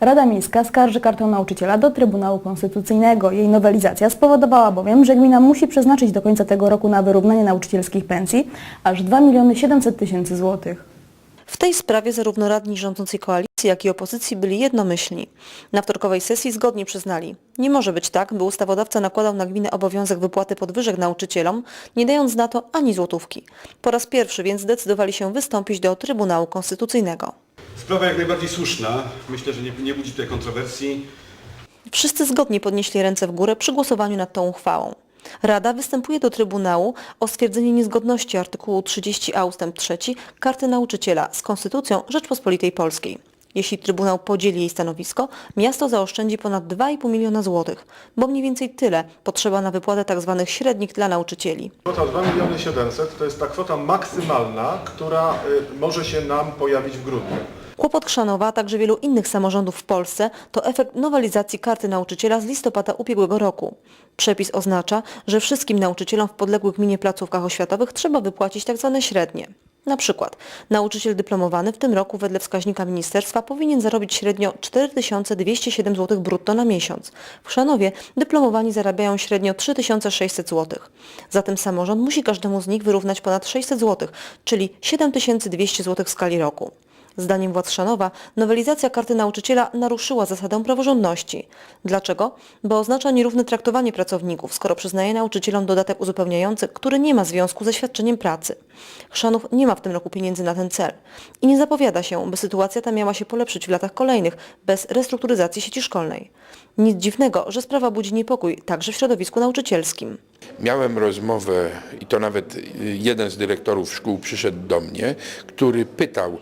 Rada Miejska skarży kartę nauczyciela do Trybunału Konstytucyjnego. Jej nowelizacja spowodowała bowiem, że gmina musi przeznaczyć do końca tego roku na wyrównanie nauczycielskich pensji aż 2 miliony 700 tysięcy złotych. W tej sprawie zarówno radni rządzącej koalicji, jak i opozycji byli jednomyślni. Na wtorkowej sesji zgodnie przyznali, nie może być tak, by ustawodawca nakładał na gminę obowiązek wypłaty podwyżek nauczycielom, nie dając na to ani złotówki. Po raz pierwszy więc zdecydowali się wystąpić do Trybunału Konstytucyjnego. Sprawa jak najbardziej słuszna. Myślę, że nie, nie budzi tutaj kontrowersji. Wszyscy zgodnie podnieśli ręce w górę przy głosowaniu nad tą uchwałą. Rada występuje do Trybunału o stwierdzenie niezgodności artykułu 30a ust. 3 Karty Nauczyciela z Konstytucją Rzeczpospolitej Polskiej. Jeśli Trybunał podzieli jej stanowisko, miasto zaoszczędzi ponad 2,5 miliona złotych, bo mniej więcej tyle potrzeba na wypłatę tzw. średnich dla nauczycieli. Kwota 2 miliony 700 to jest ta kwota maksymalna, która y, może się nam pojawić w grudniu. Kłopot Chrzanowa, a także wielu innych samorządów w Polsce to efekt nowelizacji karty nauczyciela z listopada ubiegłego roku. Przepis oznacza, że wszystkim nauczycielom w podległych gminie placówkach oświatowych trzeba wypłacić tzw. średnie. Na przykład nauczyciel dyplomowany w tym roku wedle wskaźnika ministerstwa powinien zarobić średnio 4207 zł brutto na miesiąc. W Chrzanowie dyplomowani zarabiają średnio 3600 zł. Zatem samorząd musi każdemu z nich wyrównać ponad 600 zł, czyli 7200 zł w skali roku. Zdaniem władz Szanowa nowelizacja karty nauczyciela naruszyła zasadę praworządności. Dlaczego? Bo oznacza nierówne traktowanie pracowników, skoro przyznaje nauczycielom dodatek uzupełniający, który nie ma związku ze świadczeniem pracy. Chrzanów nie ma w tym roku pieniędzy na ten cel. I nie zapowiada się, by sytuacja ta miała się polepszyć w latach kolejnych, bez restrukturyzacji sieci szkolnej. Nic dziwnego, że sprawa budzi niepokój także w środowisku nauczycielskim. Miałem rozmowę i to nawet jeden z dyrektorów szkół przyszedł do mnie, który pytał,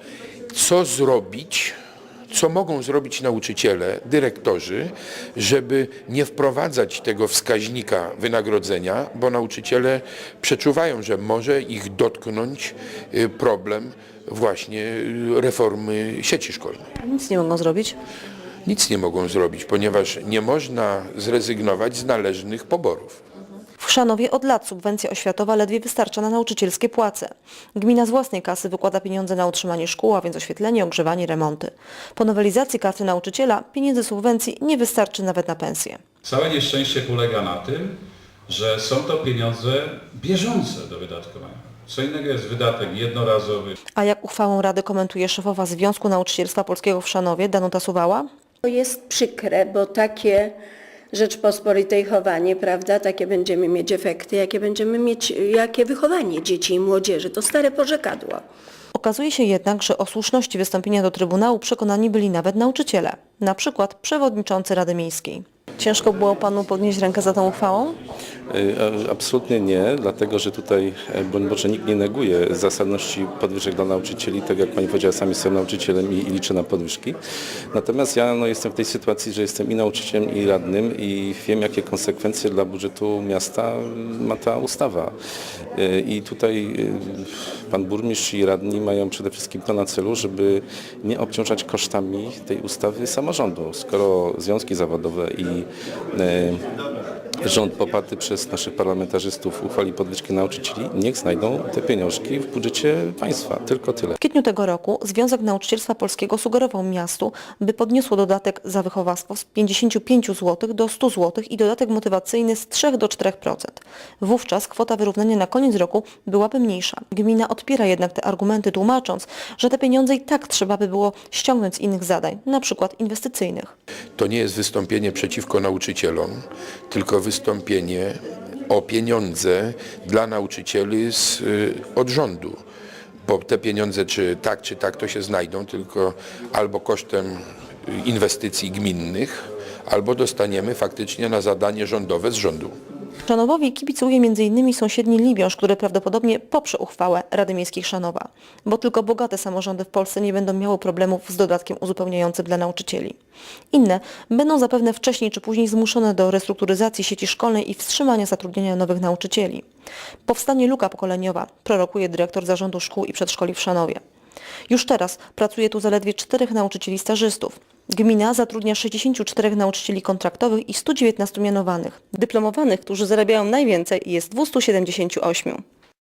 co zrobić, co mogą zrobić nauczyciele, dyrektorzy, żeby nie wprowadzać tego wskaźnika wynagrodzenia, bo nauczyciele przeczuwają, że może ich dotknąć y, problem właśnie y, reformy sieci szkolnej. Nic nie mogą zrobić. Nic nie mogą zrobić, ponieważ nie można zrezygnować z należnych poborów. W Chrzanowie od lat subwencja oświatowa ledwie wystarcza na nauczycielskie płace. Gmina z własnej kasy wykłada pieniądze na utrzymanie szkół, a więc oświetlenie, ogrzewanie, remonty. Po nowelizacji karty nauczyciela pieniędzy subwencji nie wystarczy nawet na pensję. Całe nieszczęście polega na tym, że są to pieniądze bieżące do wydatkowania. Co innego jest wydatek jednorazowy, A jak uchwałą Rady komentuje szefowa Związku Nauczycielstwa Polskiego w Chrzanowie, Danuta Suwała? To jest przykre, bo takie Rzeczpospolitej chowanie, prawda, takie będziemy mieć efekty, jakie będziemy mieć, jakie wychowanie dzieci i młodzieży. To stare porzekadło. Okazuje się jednak, że o słuszności wystąpienia do Trybunału przekonani byli nawet nauczyciele, na przykład przewodniczący Rady Miejskiej. Ciężko było panu podnieść rękę za tą uchwałą? A- Absolutnie nie, dlatego że tutaj, e, broń Boże, nikt nie neguje zasadności podwyżek dla nauczycieli. Tak jak Pani powiedziała, sami jestem nauczycielem i, i liczę na podwyżki. Natomiast ja no, jestem w tej sytuacji, że jestem i nauczycielem, i radnym i wiem, jakie konsekwencje dla budżetu miasta ma ta ustawa. Y, I tutaj Pan Burmistrz i radni mają przede wszystkim to na celu, żeby nie obciążać kosztami tej ustawy samorządu. Skoro związki zawodowe i rząd poparty przez naszych parlamentarzystów uchwali podwyżki nauczycieli, niech znajdą te pieniążki w budżecie państwa. Tylko tyle. W kwietniu tego roku Związek Nauczycielstwa Polskiego sugerował miastu, by podniosło dodatek za wychowawstwo z 55 zł do 100 zł i dodatek motywacyjny z 3 do 4%. Wówczas kwota wyrównania na koniec roku byłaby mniejsza. Gmina odpiera jednak te argumenty tłumacząc, że te pieniądze i tak trzeba by było ściągnąć z innych zadań, na przykład inwestycyjnych. To nie jest wystąpienie przeciwko nauczycielom, tylko wystąpienie o pieniądze dla nauczycieli z, y, od rządu. Bo te pieniądze czy tak, czy tak to się znajdą, tylko albo kosztem inwestycji gminnych, albo dostaniemy faktycznie na zadanie rządowe z rządu. Szanowowi kibicuje m.in. sąsiedni Libiąż, który prawdopodobnie poprze uchwałę Rady Miejskiej Szanowa, bo tylko bogate samorządy w Polsce nie będą miały problemów z dodatkiem uzupełniającym dla nauczycieli. Inne będą zapewne wcześniej czy później zmuszone do restrukturyzacji sieci szkolnej i wstrzymania zatrudnienia nowych nauczycieli. Powstanie luka pokoleniowa, prorokuje dyrektor zarządu szkół i przedszkoli w Szanowie. Już teraz pracuje tu zaledwie czterech nauczycieli stażystów. Gmina zatrudnia 64 nauczycieli kontraktowych i 119 mianowanych. Dyplomowanych, którzy zarabiają najwięcej, jest 278.